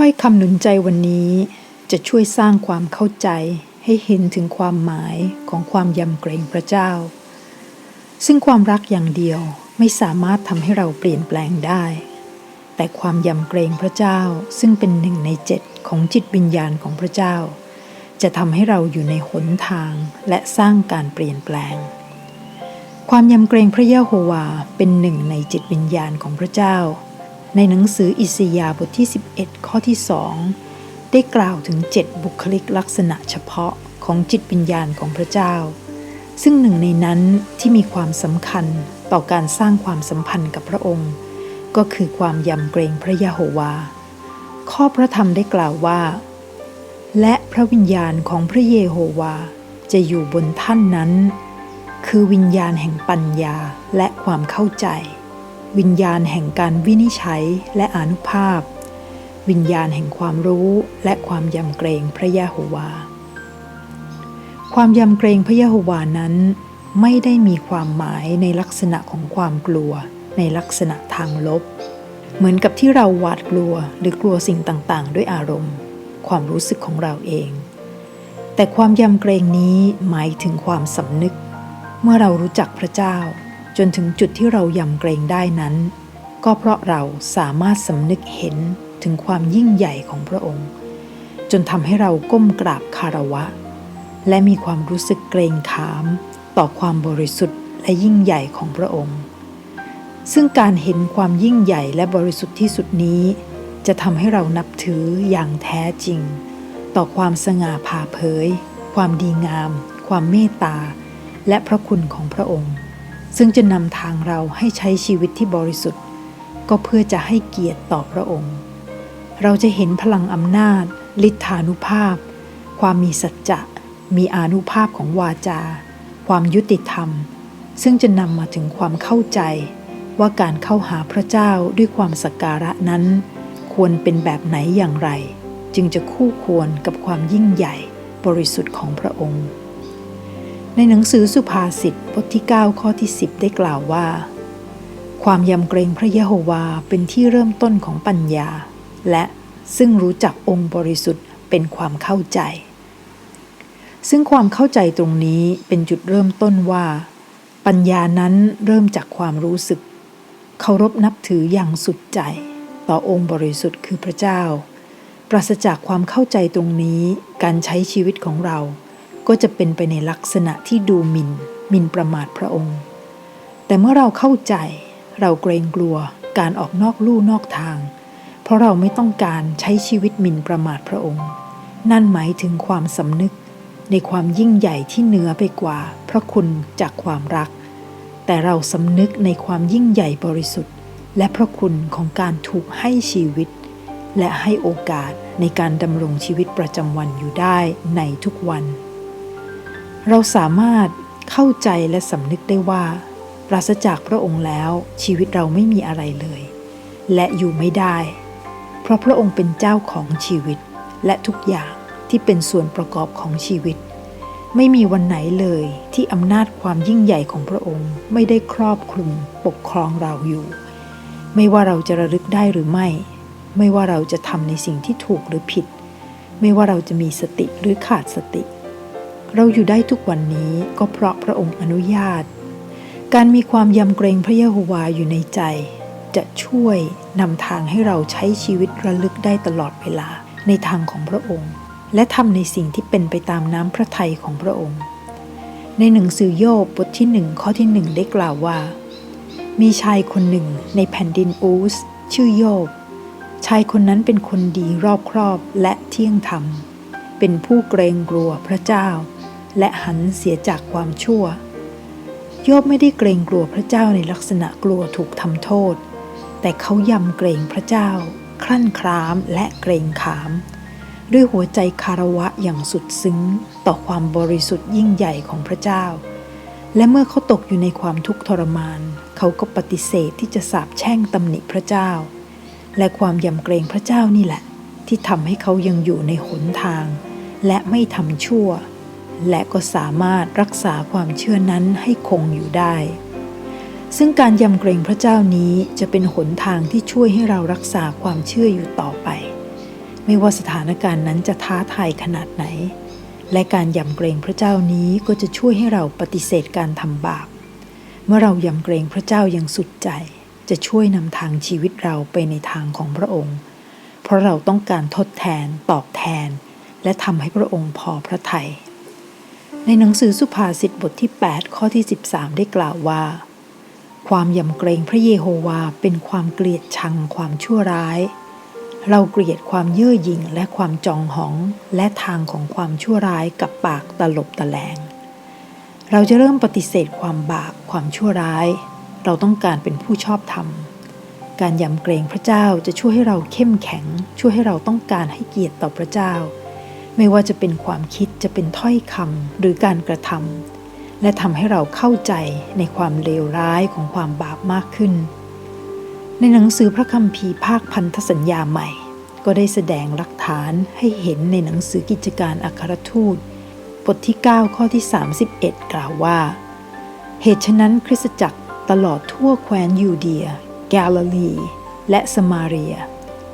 ถ้อยคำหนุนใจวันนี้จะช่วยสร้างความเข้าใจให้เห็นถึงความหมายของความยำเกรงพระเจ้า ซึ่งความรักอย่างเดียวไม่สามารถทำให้เราเปลี่ยนแปลงได้ แต่ความยำเกรงพระเจ้าซึ่งเป็นหนึ่งในเจ็ดของจิตวิญญาณของพระเจ้า จะทำให้เราอยู่ในหนทางและสร้างการเปลี่ยนแปลง ความยำเกรงพระเยโฮวาเป็นหนึ่งในจิตวิญญาณของพระเจ้า ในหนังสืออิสยาบทที่ 11 ข้อที่สองได้กล่าวถึงเจ็ดบุคลิกลักษณะเฉพาะของจิตวิญญาณของพระเจ้า ซึ่งหนึ่งในนั้นที่มีความสำคัญต่อการสร้างความสัมพันธ์กับพระองค์ ก็คือความยำเกรงพระยะโฮวา ข้อพระธรรมได้กล่าวว่า และพระวิญญาณของพระเยโฮวาจะอยู่บนท่านนั้น คือวิญญาณแห่งปัญญาและความเข้าใจ วิญญาณแห่งการวินิจฉัยและอนุภาพ วิญญาณแห่งความรู้และความยำเกรงพระยะโฮวา ความยำเกรงพระยะโฮวานั้น ไม่ได้มีความหมายในลักษณะของความกลัว ในลักษณะทางลบ เหมือนกับที่เราหวาดกลัวหรือกลัวสิ่งต่างๆ ด้วยอารมณ์ ความรู้สึกของเราเอง แต่ความยำเกรงนี้หมายถึงความสำนึก เมื่อเรารู้จักพระเจ้า จนถึงจุดที่เรายำเกรงได้นั้น ก็เพราะเราสามารถสำนึกเห็นถึงความยิ่งใหญ่ของพระองค์ จนทำให้เราก้มกราบคารวะ และมีความรู้สึกเกรงขาม ต่อความบริสุทธิ์และยิ่งใหญ่ของพระองค์ ซึ่งการเห็นความยิ่งใหญ่และบริสุทธิ์ที่สุดนี้ จะทำให้เรานับถืออย่างแท้จริง ต่อความสง่าผ่าเผย ความดีงาม ความเมตตา และพระคุณของพระองค์ ซึ่งจะนำทางเราให้ใช้ชีวิตที่บริสุทธิ์ ก็เพื่อจะให้เกียรติต่อพระองค์ เราจะเห็นพลังอำนาจ ฤทธานุภาพ ความมีสัจจะ มีอานุภาพของวาจา ความยุติธรรม ซึ่งจะนำมาถึงความเข้าใจ ว่าการเข้าหาพระเจ้าด้วยความสักการะนั้น ควรเป็นแบบไหนอย่างไร จึงจะคู่ควรกับความยิ่งใหญ่บริสุทธิ์ของพระองค์ ในหนังสือสุภาษิตบทที่ 9 ข้อที่ 10 ได้กล่าวว่า ความยำเกรงพระยะโฮวาเป็นที่เริ่มต้นของปัญญา และซึ่งรู้จักองค์บริสุทธิ์เป็นความเข้าใจ ซึ่งความเข้าใจตรงนี้เป็นจุดเริ่มต้นว่า ปัญญานั้นเริ่มจากความรู้สึก เคารพนับถืออย่างสุดใจ ต่อองค์บริสุทธิ์คือพระเจ้า ปราศจากความเข้าใจตรงนี้การใช้ชีวิตของเรา ก็จะเป็นไปในลักษณะที่ดูหมิน่นหมิ่นประมาทพระองค์ แต่เมื่อเราเข้าใจเราเกรงกลัวการออกนอกลู่นอกทาง เพราะเราไม่ต้องการใช้ชีวิตหมิ่นประมาทพระองค์ นั่นหมายถึงความสำนึกในความยิ่งใหญ่ที่เหนือไปกว่า พระคุณจากความรัก แต่เราสำนึกในความยิ่งใหญ่บริสุทธิ์ และพระคุณของการถูกให้ชีวิต และให้โอกาสในการดำรงชีวิตประจำวันอยู่ได้ในทุกวัน เราสามารถเข้าใจและสำนึกได้ว่า ปราศจากพระองค์แล้วชีวิตเราไม่มีอะไรเลย และอยู่ไม่ได้ เพราะพระองค์เป็นเจ้าของชีวิต และทุกอย่างที่เป็นส่วนประกอบของชีวิต ไม่มีวันไหนเลยที่อำนาจความยิ่งใหญ่ของพระองค์ไม่ได้ครอบคลุมปกครองเราอยู่ ไม่ว่าเราจะระลึกได้หรือไม่ ไม่ว่าเราจะทำในสิ่งที่ถูกหรือผิด ไม่ว่าเราจะมีสติหรือขาดสติ เราอยู่ได้ทุกวันนี้ก็เพราะพระองค์อนุญาต การมีความยำเกรงพระเยโฮวาอยู่ในใจ จะช่วยนำทางให้เราใช้ชีวิตระลึกได้ตลอดเวลาในทางของพระองค์ และทำในสิ่งที่เป็นไปตามน้ำพระทัยของพระองค์ ในหนังสือโยบบทที่หนึ่งข้อที่หนึ่งได้กล่าวว่า มีชายคนหนึ่งในแผ่นดินอูส ชื่อโยบ ชายคนนั้นเป็นคนดีรอบครอบและเที่ยงธรรม เป็นผู้เกรงกลัวพระเจ้า และหันเสียจากความชั่ว โยบไม่ได้เกรงกลัวพระเจ้าในลักษณะกลัวถูกทำโทษ แต่เขายำเกรงพระเจ้า คลั่นครามและเกรงขาม ด้วยหัวใจคารวะอย่างสุดซึ้งต่อความบริสุทธิ์ยิ่งใหญ่ของพระเจ้า และเมื่อเขาตกอยู่ในความทุกข์ทรมาน เขาก็ปฏิเสธที่จะสาบแช่งตำหนิพระเจ้า และความยำเกรงพระเจ้านี่แหละ ที่ทำให้เขายังอยู่ในหนทาง และไม่ทำชั่ว และก็สามารถรักษาความเชื่อนั้นให้คงอยู่ได้ ซึ่งการยำเกรงพระเจ้านี้จะเป็นหนทางที่ช่วยให้เรารักษาความเชื่ออยู่ต่อไป ไม่ว่าสถานการณ์นั้นจะท้าทายขนาดไหน และการยำเกรงพระเจ้านี้ก็จะช่วยให้เราปฏิเสธการทำบาป เมื่อเรายำเกรงพระเจ้าอย่างสุดใจ จะช่วยนำทางชีวิตเราไปในทางของพระองค์ เพราะเราต้องการทดแทน ตอบแทน และทำให้พระองค์พอพระทยัย ในหนังสือสุภาษิตบทที่ 8 ข้อที่ 13 ได้กล่าวว่า ความยำเกรงพระเยโฮวาเป็นความเกลียดชังความชั่วร้าย เราเกลียดความเย่อหยิ่งและความจองหองและทางของความชั่วร้ายกับปากตลบตะแลง เราจะเริ่มปฏิเสธความบาปความชั่วร้าย เราต้องการเป็นผู้ชอบธรรม การยำเกรงพระเจ้าจะช่วยให้เราเข้มแข็ง ช่วยให้เราต้องการให้เกียรติต่อพระเจ้า ไม่ว่าจะเป็นความคิดจะเป็นถ้อยคำหรือการกระทำและทำให้เราเข้าใจในความเลวร้ายของความบาปมากขึ้น ในหนังสือพระคัมภีร์ภาคพันธสัญญาใหม่ ก็ได้แสดงหลักฐานให้เห็นในหนังสือกิจการอัครทูต บทที่ 9 ข้อที่ 31 กล่าวว่า เหตุฉะนั้นคริสตจักรตลอดทั่วแคว้นยูเดีย แกลลีและสมาเรีย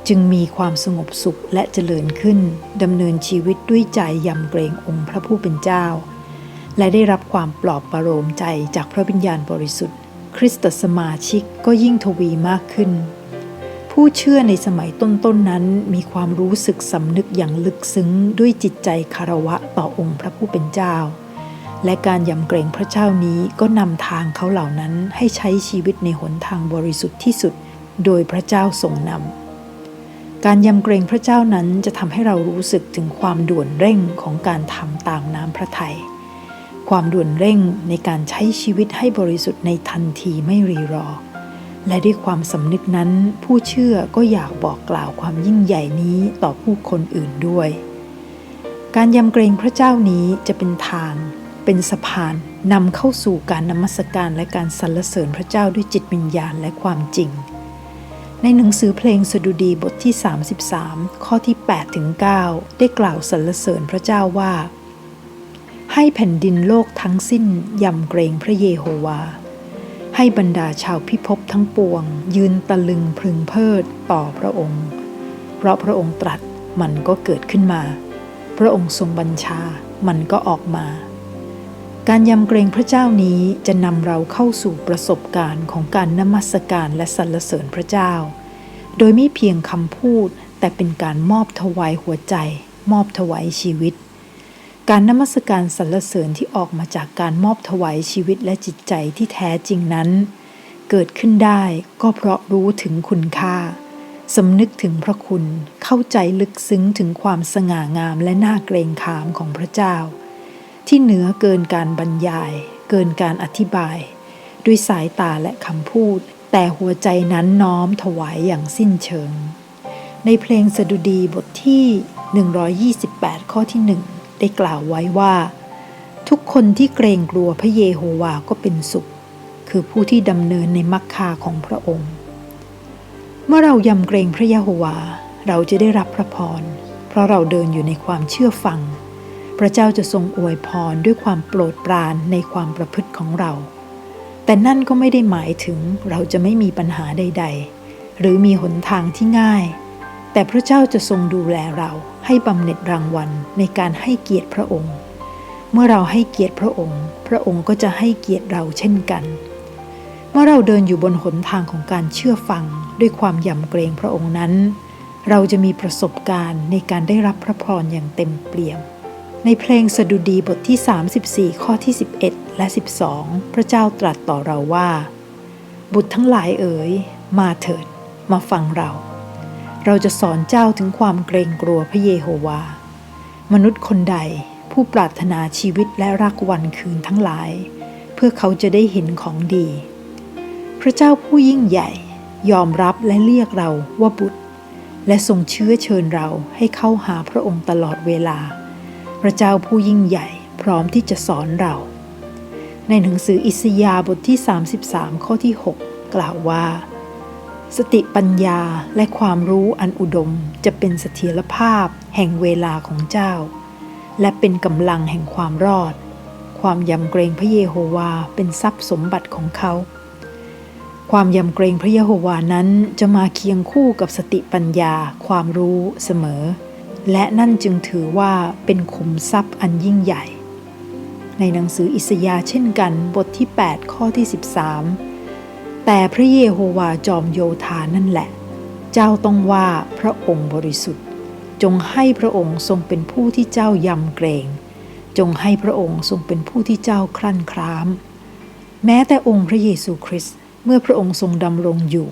จึงมีความสงบสุขและเจริญขึ้นดำเนินชีวิตด้วยใจยำเกรงองค์พระผู้เป็นเจ้า และได้รับความปลอบประโลมใจจากพระวิญญาณบริสุทธิ์ คริสตสมาชิกก็ยิ่งทวีมากขึ้น ผู้เชื่อในสมัยต้นๆนนั้นมีความรู้สึกสำนึกอย่างลึกซึ้งด้วยจิตใจคารวะต่อองค์พระผู้เป็นเจ้า และการยำเกรงพระเจ้านี้ก็นำทางเขาเหล่านั้นให้ใช้ชีวิตในหนทางบริสุทธิ์ที่สุด โดยพระเจ้าทรงนำ การยำเกรงพระเจ้านั้นจะทำให้เรารู้สึกถึงความด่วนเร่งของการทำตามน้ำพระทยัย ความด่วนเร่งในการใช้ชีวิตให้บริสุทธิ์ในทันทีไม่รีรอ และด้วยความสำนึกนั้น ผู้เชื่อก็อยากบอกกล่าวความยิ่งใหญ่นี้ต่อผู้คนอื่นด้วย การยำเกรงพระเจ้านี้จะเป็นทาง เป็นสะพานนำเข้าสู่การนมัสการและการสรรเสริญพระเจ้าด้วยจิตวิญญาณและความจริง ในหนังสือเพลงสดุดีบทที่ 33 ข้อที่8ถึง9ได้กล่าวสรรเสริญพระเจ้าว่า ให้แผ่นดินโลกทั้งสิ้นยำเกรงพระเยโฮวา ให้บรรดาชาวพิภพทั้งปวง ยืนตะลึงพึงเพิดต่อพระองค์ เพราะพระองค์ตรัสมันก็เกิดขึ้นมา พระองค์ทรงบัญชามันก็ออกมา การยำเกรงพระเจ้านี้จะนำเราเข้าสู่ประสบการณ์ของการนมัสการและสรรเสริญพระเจ้า โดยไม่เพียงคำพูด แต่เป็นการมอบถวายหัวใจ มอบถวายชีวิต การนมัสการสรรเสริญที่ออกมาจากการมอบถวายชีวิตและจิตใจที่แท้จริงนั้น เกิดขึ้นได้ก็เพราะรู้ถึงคุณค่าสำนึกถึงพระคุณเข้าใจลึกซึ้งถึงความสง่างามและน่าเกรงขามของพระเจ้า ที่เหนือเกินการบรรยาย เกินการอธิบาย ด้วยสายตาและคำพูด แต่หัวใจนั้นน้อมถวายอย่างสิ้นเชิง ในเพลงสดุดีบทที่ 128 ข้อที่หนึ่งได้กล่าวไว้ว่า ทุกคนที่เกรงกลัวพระเยโฮวาก็เป็นสุข คือผู้ที่ดำเนินในมรรคาของพระองค์ เมื่อเรายำเกรงพระยะโฮวา เราจะได้รับพระพร เพราะเราเดินอยู่ในความเชื่อฟัง พระเจ้าจะทรงอวยพรด้วยความโปรดปรานในความประพฤติของเรา แต่นั่นก็ไม่ได้หมายถึงเราจะไม่มีปัญหาใด ๆ หรือมีหนทางที่ง่าย แต่พระเจ้าจะทรงดูแลเราให้บำเหน็จรางวัลในการให้เกียรติพระองค์ เมื่อเราให้เกียรติพระองค์ พระองค์ก็จะให้เกียรติเราเช่นกัน เมื่อเราเดินอยู่บนหนทางของการเชื่อฟังด้วยความยำเกรงพระองค์นั้น เราจะมีประสบการณ์ในการได้รับพระพรอย่างเต็มเปี่ยม ในเพลงสดุดีบทที่ 34 ข้อที่ 11 และ 12 พระเจ้าตรัสต่อเราว่า บุตรทั้งหลายเอ๋ย มาเถิด มาฟังเรา เราจะสอนเจ้าถึงความเกรงกลัวพระเยโฮวา มนุษย์คนใดผู้ปรารถนาชีวิตและรักวันคืนทั้งหลาย เพื่อเขาจะได้เห็นของดี พระเจ้าผู้ยิ่งใหญ่ยอมรับและเรียกเราว่าบุตร และทรงเชื้อเชิญเราให้เข้าหาพระองค์ตลอดเวลา พระเจ้าผู้ยิ่งใหญ่พร้อมที่จะสอนเรา ในหนังสืออิสยาห์บทที่ 33 ข้อที่ 6 กล่าวว่า สติปัญญาและความรู้อันอุดมจะเป็นเสถียรภาพแห่งเวลาของเจ้า และเป็นกำลังแห่งความรอด ความยำเกรงพระเยโฮวาเป็นทรัพย์สมบัติของเขาความยำเกรงพระยะโฮวานั้นจะมาเคียงคู่กับสติปัญญาความรู้เสมอ และนั่นจึงถือว่าเป็นขุมทรัพย์อันยิ่งใหญ่ ในหนังสืออิสยาห์เช่นกันบทที่ 8 ข้อที่ 13 แต่พระเยโฮวาจอมโยธานั่นแหละ เจ้าต้องว่าพระองค์บริสุทธิ์ จงให้พระองค์ทรงเป็นผู้ที่เจ้ายำเกรง จงให้พระองค์ทรงเป็นผู้ที่เจ้าคลั่นคราม แม้แต่องค์พระเยซูคริสต์เมื่อพระองค์ทรงดำรงอยู่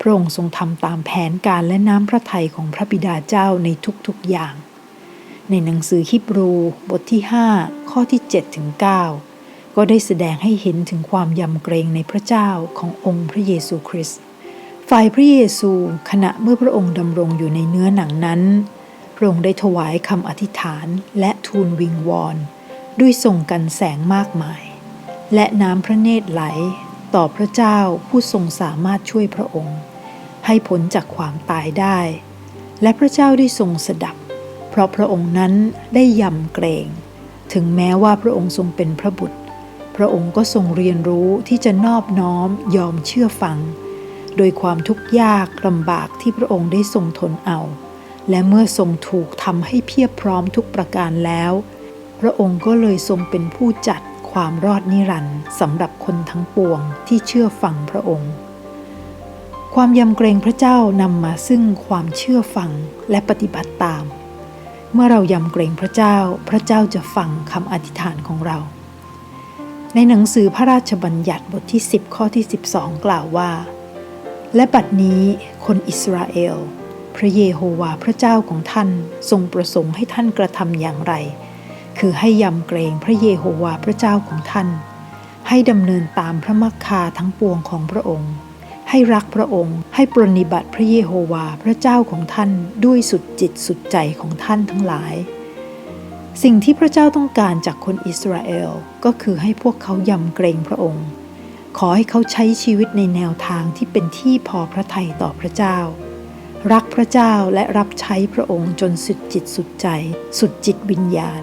พระองค์ทรงทำตามแผนการและน้ำพระทัยของพระบิดาเจ้าในทุกๆอย่าง ในหนังสือฮิบรูบทที่ 5 ข้อที่ 7 ถึง 9 ก็ได้แสดงให้เห็นถึงความยำเกรงในพระเจ้าขององค์พระเยซูคริสต์ฝ่ายพระเยซูขณะเมื่อพระองค์ดำรงอยู่ในเนื้อหนังนั้นพระองค์ได้ถวายคำอธิษฐานและทูลวิงวอน ด้วยส่งกันแสงมากมาย และน้ำพระเนตรไหลต่อพระเจ้าผู้ทรงสามารถช่วยพระองค์ ให้พ้นจากความตายได้ และพระเจ้าได้ทรงสดับ เพราะพระองค์นั้นได้ยำเกรง ถึงแม้ว่าพระองค์ทรงเป็นพระบุตร พระองค์ก็ทรงเรียนรู้ที่จะนอบน้อมยอมเชื่อฟัง โดยความทุกข์ยากลำบากที่พระองค์ได้ทรงทนเอา และเมื่อทรงถูกทำให้เพียบพร้อมทุกประการแล้ว พระองค์ก็เลยทรงเป็นผู้จัดความรอดนิรันดร์สำหรับคนทั้งปวงที่เชื่อฟังพระองค์ ความยำเกรงพระเจ้านำมาซึ่งความเชื่อฟังและปฏิบัติตาม เมื่อเรายำเกรงพระเจ้า พระเจ้าจะฟังคำอธิษฐานของเรา ในหนังสือพระราชบัญญัติบทที่ 10 ข้อที่ 12 กล่าวว่า และบัดนี้คนอิสราเอล พระเยโฮวาห์พระเจ้าของท่านทรงประสงค์ให้ท่านกระทำอย่างไร คือให้ยำเกรงพระเยโฮวาห์พระเจ้าของท่าน ให้ดำเนินตามพระมักคาทั้งปวงของพระองค์ ให้รักพระองค์ ให้ปรนนิบัติพระเยโฮวาห์พระเจ้าของท่านด้วยสุดจิตสุดใจของท่านทั้งหลาย สิ่งที่พระเจ้าต้องการจากคนอิสราเอลก็คือให้พวกเขายำเกรงพระองค์ ขอให้เขาใช้ชีวิตในแนวทางที่เป็นที่พอพระทัยต่อพระเจ้า รักพระเจ้าและรับใช้พระองค์จนสุดจิตสุดใจ สุดจิตวิญญาณ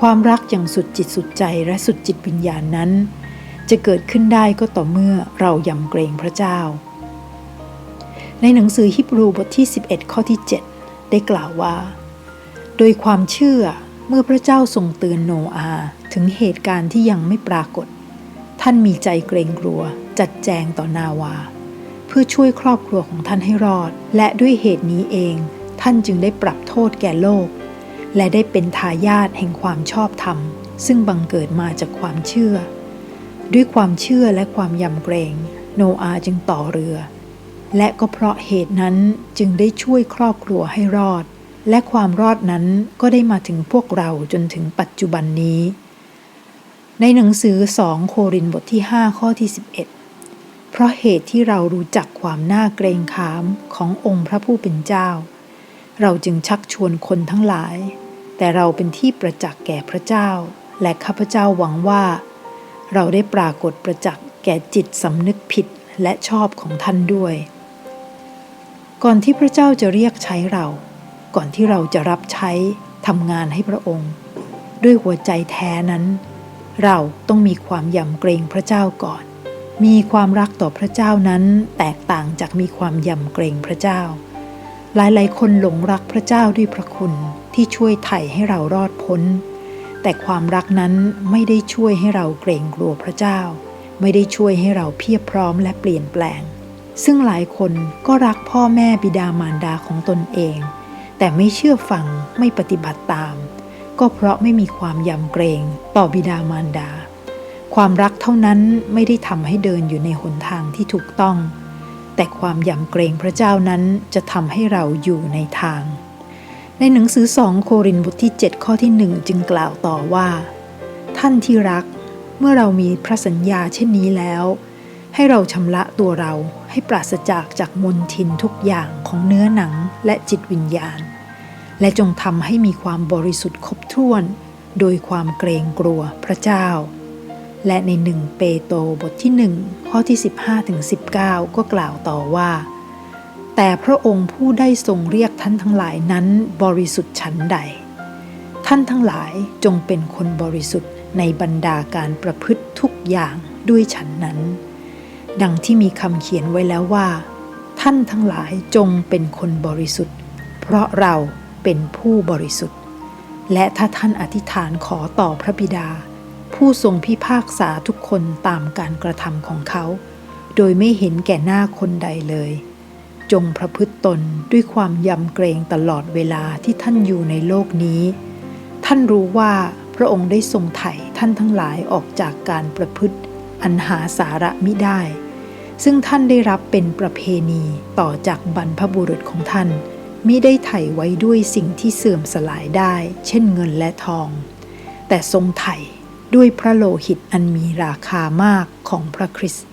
ความรักอย่างสุดจิตสุดใจและสุดจิตวิญญาณนั้น จะเกิดขึ้นได้ก็ต่อเมื่อเรายำเกรงพระเจ้า ในหนังสือฮิบรูบทที่ 11 ข้อที่ 7 ได้กล่าวว่า โดยความเชื่อเมื่อพระเจ้าทรงเตือนโนอาห์ถึงเหตุการณ์ที่ยังไม่ปรากฏ ท่านมีใจเกรงกลัว จัดแจงต่อนาวา เพื่อช่วยครอบครัวของท่านให้รอด และด้วยเหตุนี้เอง ท่านจึงได้ปรับโทษแก่โลก และได้เป็นทายาทแห่งความชอบธรรม ซึ่งบังเกิดมาจากความเชื่อ ด้วยความเชื่อและความยำเกรง โนอาจึงต่อเรือ และก็เพราะเหตุนั้นจึงได้ช่วยครอบครัวให้รอด และความรอดนั้นก็ได้มาถึงพวกเราจนถึงปัจจุบันนี้ ในหนังสือสองโครินบทที่ 5 ข้อที่ 11 เพราะเหตุที่เรารู้จักความน่าเกรงขามขององค์พระผู้เป็นเจ้า เราจึงชักชวนคนทั้งหลาย แต่เราเป็นที่ประจักษ์แก่พระเจ้า และข้าพเจ้าหวังว่า เราได้ปรากฏประจักษ์แก่จิตสำนึกผิดและชอบของท่านด้วย ก่อนที่พระเจ้าจะเรียกใช้เรา ก่อนที่เราจะรับใช้ทำงานให้พระองค์ ด้วยหัวใจแท้นั้น เราต้องมีความยำเกรงพระเจ้าก่อน มีความรักต่อพระเจ้านั้นแตกต่างจากมีความยำเกรงพระเจ้า หลายๆ คนหลงรักพระเจ้าด้วยพระคุณที่ช่วยไถ่ให้เรารอดพ้น แต่ความรักนั้นไม่ได้ช่วยให้เราเกรงกลัวพระเจ้า ไม่ได้ช่วยให้เราเพียบพร้อมและเปลี่ยนแปลง ซึ่งหลายคนก็รักพ่อแม่บิดามารดาของตนเอง แต่ไม่เชื่อฟังไม่ปฏิบัติตาม ก็เพราะไม่มีความยำเกรงต่อบิดามารดา ความรักเท่านั้นไม่ได้ทำให้เดินอยู่ในหนทางที่ถูกต้อง แต่ความยำเกรงพระเจ้านั้นจะทำให้เราอยู่ในทาง ในหนังสือสองโครินธ์บทที่ 7 ข้อที่หนึ่งจึงกล่าวต่อว่า ท่านที่รัก เมื่อเรามีพระสัญญาเช่นนี้แล้ว ให้เราชำระตัวเราให้ปราศจากจากมนทินทุกอย่างของเนื้อหนังและจิตวิญญาณ และจงทำให้มีความบริสุทธิ์ครบถ้วน โดยความเกรงกลัวพระเจ้า และในหนึ่งเปโตรบทที่หนึ่งข้อที่ 15-19 ก็กล่าวต่อว่า แต่พระองค์ผู้ได้ทรงเรียกท่านทั้งหลายนั้นบริสุทธิ์ฉันใด ท่านทั้งหลายจงเป็นคนบริสุทธิ์ในบรรดาการประพฤติทุกอย่างด้วยฉันนั้น ดังที่มีคำเขียนไว้แล้วว่า ท่านทั้งหลายจงเป็นคนบริสุทธิ์ เพราะเราเป็นผู้บริสุทธิ์ และถ้าท่านอธิษฐานขอต่อพระบิดา ผู้ทรงพิพากษาทุกคนตามการกระทำของเขา โดยไม่เห็นแก่หน้าคนใดเลย จงประพฤติตนด้วยความยำเกรงตลอดเวลาที่ท่านอยู่ในโลกนี้ ท่านรู้ว่าพระองค์ได้ทรงไถ่ท่านทั้งหลายออกจากการประพฤติอันหาสาระมิได้ ซึ่งท่านได้รับเป็นประเพณีต่อจากบรรพบุรุษของท่านมิได้ไถ่ไว้ด้วยสิ่งที่เสื่อมสลายได้ เช่นเงินและทอง แต่ทรงไถ่ด้วยพระโลหิตอันมีราคามากของพระคริสต์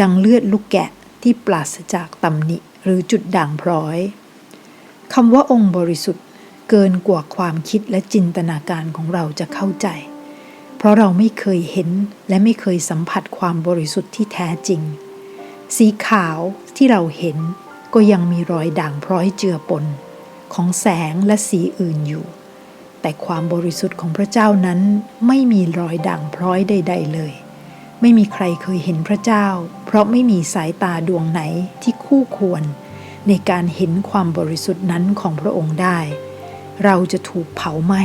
ดังเลือดลูกแกะที่ปราศจากตำหนิ หรือจุดด่างพร้อยคำว่าองค์บริสุทธิ์เกินกว่าความคิดและจินตนาการของเราจะเข้าใจ เพราะเราไม่เคยเห็นและไม่เคยสัมผัสความบริสุทธิ์ที่แท้จริง สีขาวที่เราเห็นก็ยังมีรอยด่างพร้อยเจือปน ของแสงและสีอื่นอยู่ แต่ความบริสุทธิ์ของพระเจ้านั้นไม่มีรอยด่างพร้อยใด ๆ เลย ไม่มีใครเคยเห็นพระเจ้า เพราะไม่มีสายตาดวงไหนที่คู่ควร ในการเห็นความบริสุทธิ์นั้นของพระองค์ได้ เราจะถูกเผาไหม้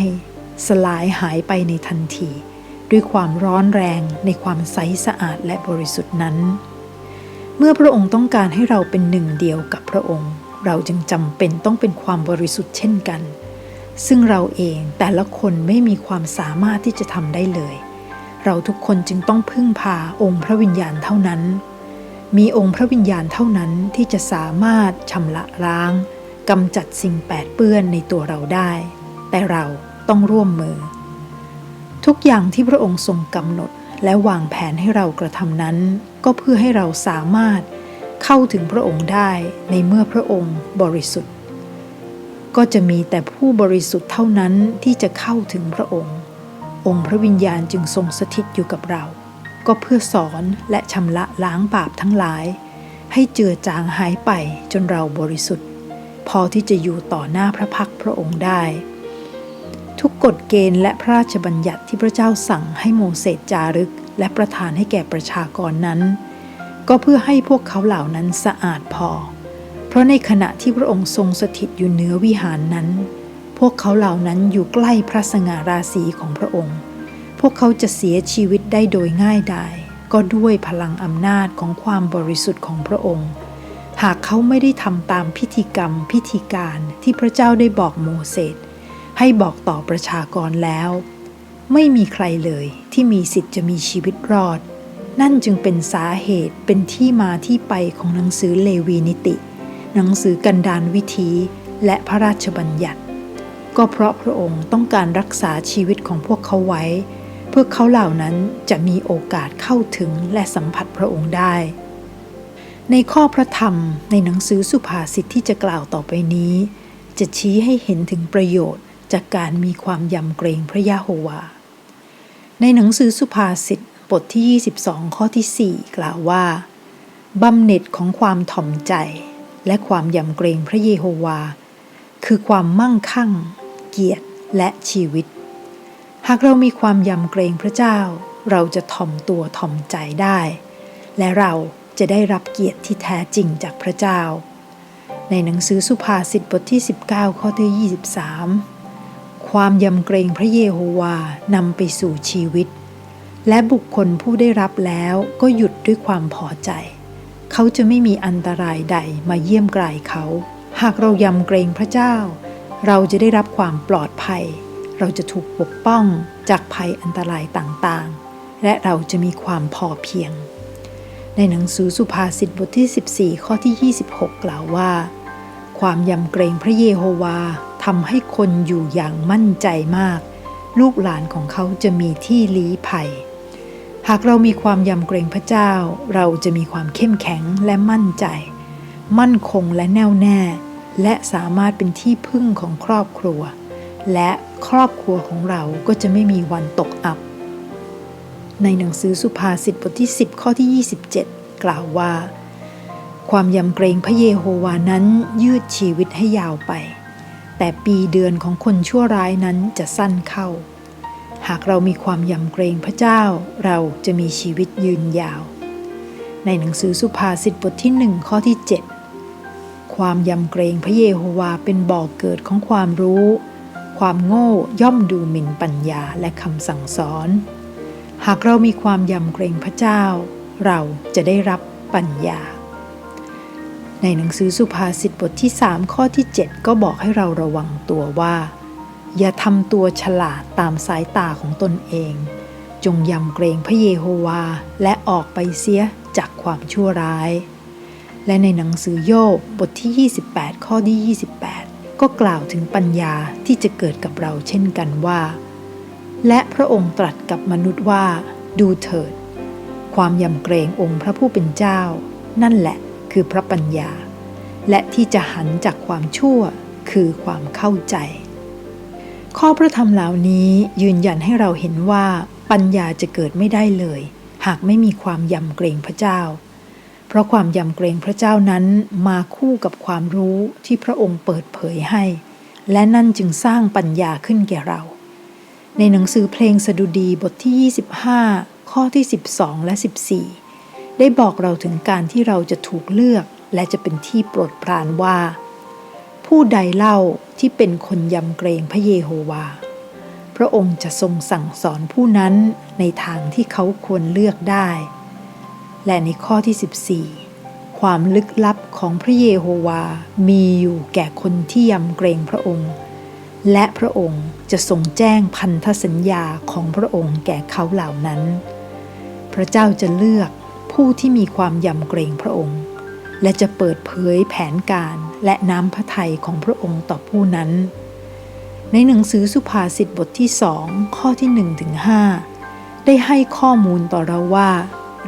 สลายหายไปในทันที ด้วยความร้อนแรงในความใสสะอาดและบริสุทธิ์นั้น เมื่อพระองค์ต้องการให้เราเป็นหนึ่งเดียวกับพระองค์ เราจึงจำเป็นต้องเป็นความบริสุทธิ์เช่นกัน ซึ่งเราเองแต่ละคนไม่มีความสามารถที่จะทำได้เลย เราทุกคนจึงต้องพึ่งพาองค์พระวิญญาณเท่านั้น มีองค์พระวิญญาณเท่านั้นที่จะสามารถชำระล้างกำจัดสิ่งแปดเปื้อนในตัวเราได้ แต่เราต้องร่วมมือ ทุกอย่างที่พระองค์ทรงกำหนดและวางแผนให้เรากระทำนั้น ก็เพื่อให้เราสามารถเข้าถึงพระองค์ได้ในเมื่อพระองค์บริสุทธิ์ ก็จะมีแต่ผู้บริสุทธิ์เท่านั้นที่จะเข้าถึงพระองค์ องค์พระวิญญาณจึงทรงสถิตอยู่กับเรา ก็เพื่อสอนและชำระล้างบาปทั้งหลาย ให้เจือจางหายไปจนเราบริสุทธิ์ พอที่จะอยู่ต่อหน้าพระพักพระองค์ได้ ทุกกฎเกณฑ์และพระราชบัญญัติที่พระเจ้าสั่งให้โมเสสจารึก และประทานให้แก่ประชากรนั้น ก็เพื่อให้พวกเขาเหล่านั้นสะอาดพอ เพราะในขณะที่พระองค์ทรงสถิตอยู่เหนือวิหารนั้น พวกเขาเหล่านั้นอยู่ใกล้พระสง่าราศีของพระองค์ พวกเขาจะเสียชีวิตได้โดยง่ายดายก็ด้วยพลังอำนาจของความบริสุทธิ์ของพระองค์ หากเขาไม่ได้ทำตามพิธีกรรมพิธีการที่พระเจ้าได้บอกโมเสสให้บอกต่อประชากรแล้ว ไม่มีใครเลยที่มีสิทธิ์จะมีชีวิตรอด นั่นจึงเป็นสาเหตุเป็นที่มาที่ไปของหนังสือเลวีนิติ หนังสือกันดานวิธีและพระราชบัญญัติ ก็เพราะพระองค์ต้องการรักษาชีวิตของพวกเขาไว้ เพื่อเขาเหล่านั้นจะมีโอกาสเข้าถึงและสัมผัสพระองค์ได้ ในข้อพระธรรมในหนังสือสุภาษิตที่จะกล่าวต่อไปนี้ จะชี้ให้เห็นถึงประโยชน์จากการมีความยำเกรงพระยะโฮวา ในหนังสือสุภาษิตบทที่ 22 ข้อที่ 4 กล่าวว่าบำเหน็จของความถ่อมใจ และความยำเกรงพระเยโฮวา คือความมั่งคั่ง เกียรติและชีวิต หากเรามีความยำเกรงพระเจ้า เราจะถ่อมตัวถ่อมใจได้ และเราจะได้รับเกียรติที่แท้จริงจากพระเจ้า ในหนังสือสุภาษิตบทที่ 19 ข้อที่ 23 ความยำเกรงพระเยโฮวานำไปสู่ชีวิต และบุคคลผู้ได้รับแล้วก็หยุดด้วยความพอใจ เขาจะไม่มีอันตรายใดมาเยี่ยมกลายเขา หากเรายำเกรงพระเจ้า เราจะได้รับความปลอดภัย เราจะถูกปกป้องจากภัยอันตรายต่างๆ และเราจะมีความพอเพียง ในหนังสือสุภาษิตบทที่ 14 ข้อที่ 26 กล่าวว่า ความยำเกรงพระเยโฮวาทำให้คนอยู่อย่างมั่นใจมาก ลูกหลานของเขาจะมีที่ลี้ภัย หากเรามีความยำเกรงพระเจ้า เราจะมีความเข้มแข็งและมั่นใจ มั่นคงและแน่วแน่ และสามารถเป็นที่พึ่งของครอบครัว และครอบครัวของเราก็จะไม่มีวันตกอับ ในหนังสือสุภาษิตบทที่ 10 ข้อที่ 27 กล่าวว่า ความยำเกรงพระเยโฮวานั้นยืดชีวิตให้ยาวไป แต่ปีเดือนของคนชั่วร้ายนั้นจะสั้นเข้า หากเรามีความยำเกรงพระเจ้าเราจะมีชีวิตยืนยาว ในหนังสือสุภาษิตบทที่หนึ่งข้อที่ 7 ความยำเกรงพระเยโฮวาเป็นบ่อกเกิดของความรู้ ความโง่ย่อมดูหมิ่นปัญญาและคำสั่งสอน หากเรามีความยำเกรงพระเจ้า เราจะได้รับปัญญา ในหนังสือสุภาษิตบทที่ 3 ข้อที่ 7 ก็บอกให้เราระวังตัวว่า อย่าทำตัวฉลาดตามสายตาของตนเอง จงยำเกรงพระเยโฮวาและออกไปเสียจากความชั่วร้าย และในหนังสือโยบบทที่ 28 ข้อที่ 28 ก็กล่าวถึงปัญญาที่จะเกิดกับเราเช่นกันว่า และพระองค์ตรัสกับมนุษย์ว่า ดูเถิด ความยำเกรงองค์พระผู้เป็นเจ้า นั่นแหละคือพระปัญญา และที่จะหันจากความชั่วคือความเข้าใจ ข้อพระธรรมเหล่านี้ยืนยันให้เราเห็นว่าปัญญาจะเกิดไม่ได้เลย หากไม่มีความยำเกรงพระเจ้า ราะความยำเกรงพระเจ้านั้นมาคู่กับความรู้ที่พระองค์เปิดเผยให้ และนั่นจึงสร้างปัญญาขึ้นแก่เรา ในหนังสือเพลงสดุดีบทที่ 25 ข้อที่ 12 และ 14 ได้บอกเราถึงการที่เราจะถูกเลือกและจะเป็นที่โปรดปรานว่า ผู้ใดเล่าที่เป็นคนยำเกรงพระเยโฮวา พระองค์จะทรงสั่งสอนผู้นั้นในทางที่เขาควรเลือกได้ และในข้อที่ 14 ความลึกลับของพระเยโฮวามีอยู่แก่คนที่ยำเกรงพระองค์ และพระองค์จะทรงแจ้งพันธสัญญาของพระองค์แก่เขาเหล่านั้น พระเจ้าจะเลือกผู้ที่มีความยำเกรงพระองค์ และจะเปิดเผยแผนการและน้ำพระทัยของพระองค์ต่อผู้นั้น ในหนังสือสุภาษิตบทที่สองข้อที่1ถึง5ได้ให้ข้อมูลต่อเราว่า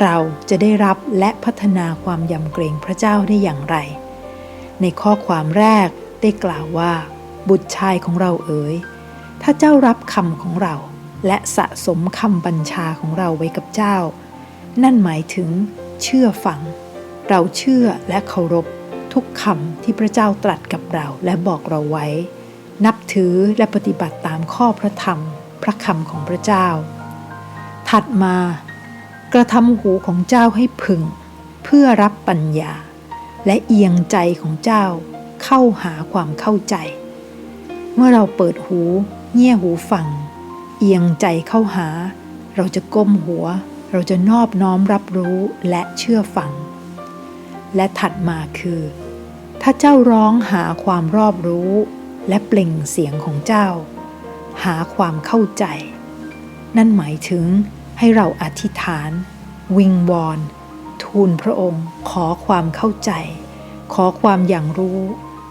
เราจะได้รับและพัฒนาความยำเกรงพระเจ้าได้อย่างไร ในข้อความแรกได้กล่าวว่า บุตรชายของเราเอ๋ย ถ้าเจ้ารับคำของเรา และสะสมคำบัญชาของเราไว้กับเจ้า นั่นหมายถึง เชื่อฟัง เราเชื่อและเคารพทุกคำที่พระเจ้าตรัสกับเราและบอกเราไว้ นับถือและปฏิบัติตามข้อพระธรรม พระคำของพระเจ้า ถัดมา ระทำหูของเจ้าให้พึง เพื่อรับปัญญา และเอียงใจของเจ้าเข้าหาความเข้าใจ เมื่อเราเปิดหูเงี่ยหูฟัง เอียงใจเข้าหา เราจะก้มหัว เราจะนอบน้อมรับรู้และเชื่อฟัง และถัดมาคือ ถ้าเจ้าร้องหาความรอบรู้ และเปล่งเสียงของเจ้า หาความเข้าใจ นั่นหมายถึง ให้เราอธิษฐาน วิงวอน ทูลพระองค์ ขอความเข้าใจ ขอความอย่างรู้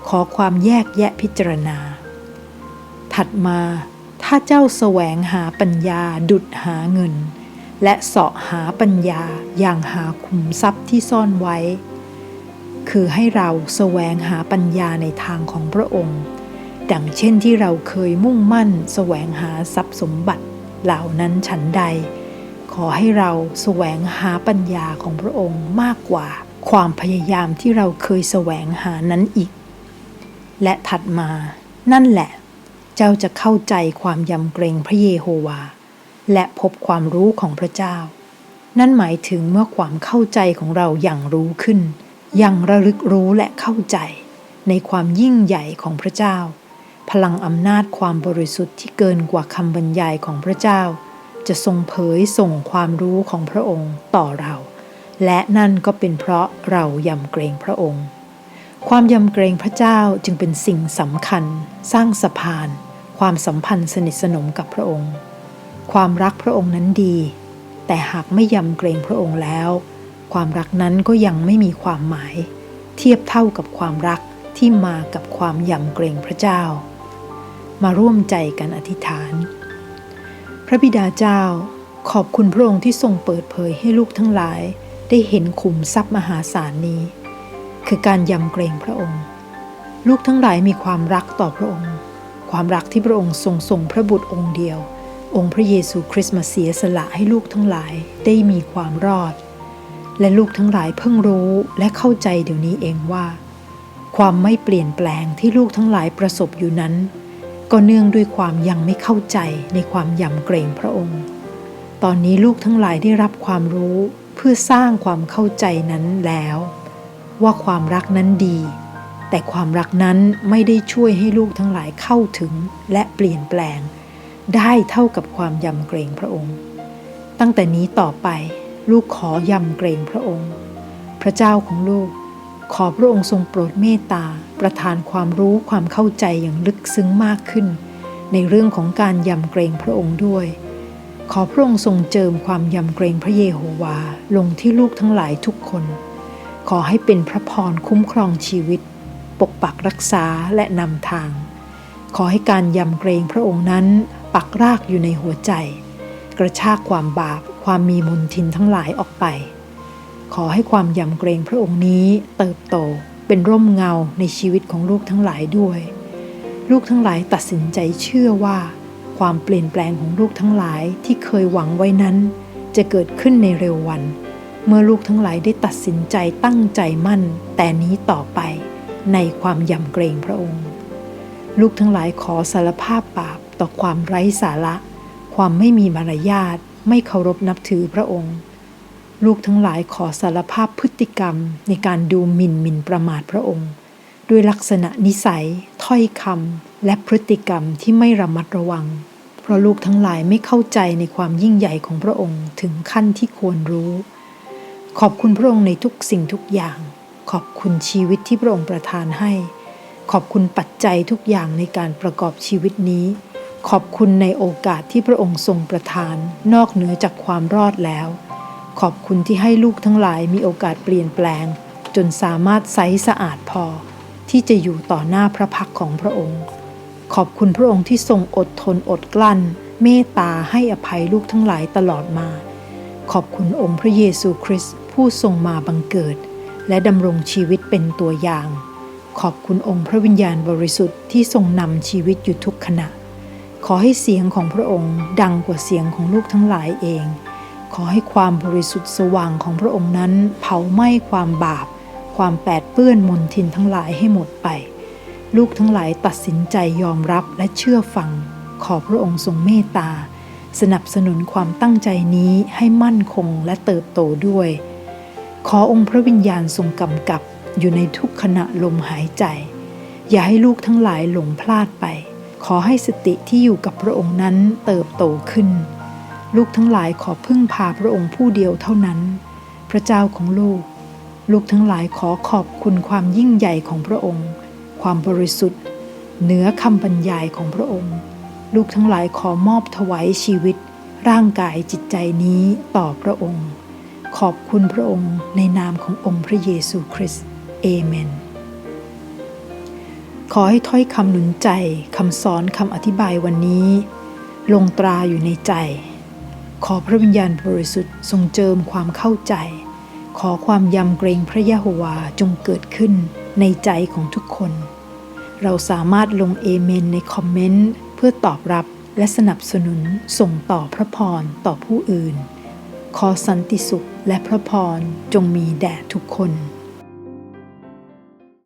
ขอความแยกแยะพิจารณา ถัดมาถ้าเจ้าแสวงหาปัญญาดุดหาเงิน และเสาะหาปัญญาอย่างหาขุมทรัพย์ที่ซ่อนไว้ คือให้เราแสวงหาปัญญาในทางของพระองค์ ดังเช่นที่เราเคยมุ่งมั่นแสวงหาทรัพย์สมบัติเหล่านั้นฉันใด ขอให้เราแสวงหาปัญญาของพระองค์มากกว่า ความพยายามที่เราเคยแสวงหานั้นอีก และถัดมานั่นแหละ เจ้าจะเข้าใจความยำเกรงพระเยโฮวา และพบความรู้ของพระเจ้า นั่นหมายถึงเมื่อความเข้าใจของเราอย่างรู้ขึ้น อยังระลึกรู้และเข้าใจ ในความยิ่งใหญ่ของพระเจ้า พลังอำนาจความบริสุทธิ์ที่เกินกว่าคำบรรยายของพระเจ้า จะทรงเผยส่งความรู้ของพระองค์ต่อเรา และนั่นก็เป็นเพราะเรายำเกรงพระองค์ ความยำเกรงพระเจ้าจึงเป็นสิ่งสำคัญ สร้างสะพาน ความสัมพันธ์สนิทสนมกับพระองค์ ความรักพระองค์นั้นดี แต่หากไม่ยำเกรงพระองค์แล้ว ความรักนั้นก็ยังไม่มีความหมาย เทียบเท่ากับความรักที่มากับความยำเกรงพระเจ้า มาร่วมใจกันอธิษฐาน พระบิดาเจ้า ขอบคุณพระองค์ที่ทรงเปิดเผยให้ลูกทั้งหลาย ได้เห็นขุมทรัพย์มหาศาลนี้ คือการยำเกรงพระองค์ ลูกทั้งหลายมีความรักต่อพระองค์ ความรักที่พระองค์ทรงส่งพระบุตรองค์เดียว องค์พระเยซูคริสต์มาเสียสละให้ลูกทั้งหลายได้มีความรอด และลูกทั้งหลายเพิ่งรู้และเข้าใจเดี๋ยวนี้เองว่า ความไม่เปลี่ยนแปลงที่ลูกทั้งหลายประสบอยู่นั้น ก็เนื่องด้วยความยังไม่เข้าใจในความยำเกรงพระองค์ ตอนนี้ลูกทั้งหลายได้รับความรู้เพื่อสร้างความเข้าใจนั้นแล้ว ว่าความรักนั้นดี แต่ความรักนั้นไม่ได้ช่วยให้ลูกทั้งหลายเข้าถึงและเปลี่ยนแปลง ได้เท่ากับความยำเกรงพระองค์ ตั้งแต่นี้ต่อไปลูกขอยำเกรงพระองค์ พระเจ้าของลูก ขอพระองค์ทรงโปรดเมตตา ประทานความรู้ความเข้าใจอย่างลึกซึ้งมากขึ้น ในเรื่องของการยำเกรงพระองค์ด้วย ขอพระองค์ทรงเจิมความยำเกรงพระเยโฮวาลงที่ลูกทั้งหลายทุกคน ขอให้เป็นพระพรคุ้มครองชีวิต ปกปักรักษาและนำทาง ขอให้การยำเกรงพระองค์นั้นปักรากอยู่ในหัวใจ กระชากความบาปความมีมนทินทั้งหลายออกไป ขอให้ความยำเกรงพระองค์นี้เติบโตเป็นร่มเงาในชีวิตของลูกทั้งหลายด้วย ลูกทั้งหลายตัดสินใจเชื่อว่า ความเปลี่ยนแปลงของลูกทั้งหลายที่เคยหวังไว้นั้น จะเกิดขึ้นในเร็ววัน เมื่อลูกทั้งหลายได้ตัดสินใจตั้งใจมั่น แต่นี้ต่อไปในความยำเกรงพระองค์ ลูกทั้งหลายขอสารภาพบาปต่อความไร้สาระ ความไม่มีมารยาทไม่เคารพนับถือพระองค์ ลูกทั้งหลายขอสารภาพพฤติกรรมในการดูหมิ่นหมิ่นประมาทพระองค์ ด้วยลักษณะนิสัย ถ้อยคำและพฤติกรรมที่ไม่ระมัดระวัง เพราะลูกทั้งหลายไม่เข้าใจในความยิ่งใหญ่ของพระองค์ถึงขั้นที่ควรรู้ ขอบคุณพระองค์ในทุกสิ่งทุกอย่าง ขอบคุณชีวิตที่พระองค์ประทานให้ ขอบคุณปัจจัยทุกอย่างในการประกอบชีวิตนี้ ขอบคุณในโอกาสที่พระองค์ทรงประทาน นอกเหนือจากความรอดแล้ว ขอบคุณที่ให้ลูกทั้งหลายมีโอกาสเปลี่ยนแปลง จนสามารถใสสะอาดพอ ที่จะอยู่ต่อหน้าพระพักของพระองค์ ขอบคุณพระองค์ที่ทรงอดทนอดกลั้น เมตตาให้อภัยลูกทั้งหลายตลอดมา ขอบคุณองค์พระเยซูคริสต์ผู้ทรงมาบังเกิด และดำรงชีวิตเป็นตัวอย่าง ขอบคุณองค์พระวิญญาณบริสุทธิ์ที่ทรงนำชีวิตอยู่ทุกขณะ ขอให้เสียงของพระองค์ดังกว่าเสียงของลูกทั้งหลายเอง ขอให้ความบริสุทธิ์สว่างของพระองค์นั้น เผาไหม้ความบาป ความแปดเปื้อนมนทินทั้งหลายให้หมดไป ลูกทั้งหลายตัดสินใจยอมรับและเชื่อฟัง ขอพระองค์ทรงเมตตา สนับสนุนความตั้งใจนี้ให้มั่นคงและเติบโตด้วย ขอองค์พระวิญญาณทรงกำกับอยู่ในทุกขณะลมหายใจ อย่าให้ลูกทั้งหลายหลงพลาดไป ขอให้สติที่อยู่กับพระองค์นั้นเติบโตขึ้น ลูกทั้งหลายขอพึ่งพาพระองค์ผู้เดียวเท่านั้น พระเจ้าของลูก ลูกทั้งหลายขอขอบคุณความยิ่งใหญ่ของพระองค์ ความบริสุทธิ์ เหนือคำบรรยายของพระองค์ ลูกทั้งหลายขอมอบถวายชีวิต ร่างกายจิตใจนี้ต่อพระองค์ ขอบคุณพระองค์ในนามขององค์พระเยซูคริสต์เอเมนขอให้ถ้อยคำหนุนใจคำสอนคำอธิบายวันนี้ ลงตราอยู่ในใจ ขอพระวิญญาณบริสุทธิ์ทรงเจิมความเข้าใจ ขอความยำเกรงพระยะโฮวาจงเกิดขึ้นในใจของทุกคน เราสามารถลงเอเมนในคอมเมนต์เพื่อตอบรับและสนับสนุนส่งต่อพระพรต่อผู้อื่น ขอสันติสุขและพระพรจงมีแด่ทุกคน